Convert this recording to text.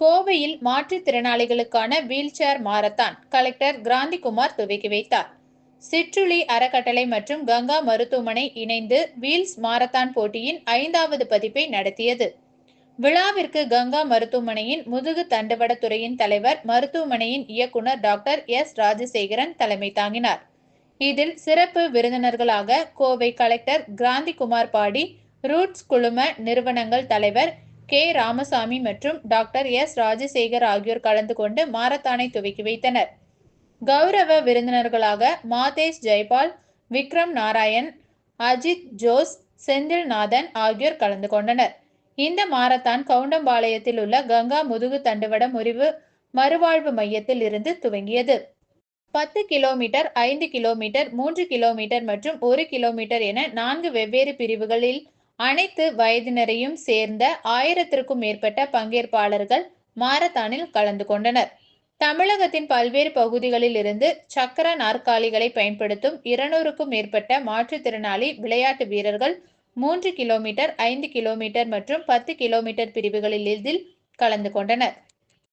கோவையில் மாற்றுத்திறனாளிகளுக்கான wheelchair marathon collector Kranthikumar துவக்கி வைத்தார். சிற்றுளி அறக்கட்டளை மற்றும் கங்கா மருத்துவமனை இணைந்து வீல்ஸ் மாரத்தான் போட்டியின் ஐந்தாவது பதிப்பை நடத்தியது. விழாவிற்கு கங்கா மருத்துவமனையின் முதுகு தண்டுவட துறையின் தலைவர் மருத்துவமனையின் இயக்குனர் டாக்டர் எஸ். ராஜசேகரன் தலைமை தாங்கினார். இதில் சிறப்பு விருந்தினர்களாக Kovai collector Kranthikumar body roots குழும நிறுவனங்கள் தலைவர் கே. ராமசாமி மற்றும் டாக்டர் எஸ். ராஜசேகர் ஆகியோர் கலந்து கொண்டு மாரத்தானை துவக்கி வைத்தனர். கௌரவ விருந்தினர்களாக மாதேஷ் ஜெய்பால் விக்ரம் நாராயண் அஜித் ஜோஸ் செந்தில்நாதன் ஆகியோர் கலந்து கொண்டனர். இந்த மாரத்தான் கவுண்டம்பாளையத்தில் உள்ள கங்கா முதுகு தண்டுவட முறிவு மறுவாழ்வு மையத்தில் இருந்து துவங்கியது. பத்து கிலோமீட்டர் ஐந்து கிலோமீட்டர் மூன்று கிலோமீட்டர் மற்றும் ஒரு கிலோமீட்டர் என நான்கு வெவ்வேறு பிரிவுகளில் அனைத்து வயதினரையும் சேர்ந்த ஆயிரத்திற்கும் மேற்பட்ட பங்கேற்பாளர்கள் மாரத்தானில் கலந்து கொண்டனர். தமிழகத்தின் பல்வேறு பகுதிகளில் இருந்து சக்கர நாற்காலிகளை பயன்படுத்தும் இருநூறுக்கும் மேற்பட்ட மாற்றுத்திறனாளி விளையாட்டு வீரர்கள் மூன்று கிலோமீட்டர் ஐந்து கிலோமீட்டர் மற்றும் பத்து கிலோமீட்டர் பிரிவுகளில் இதில் கலந்து கொண்டனர்.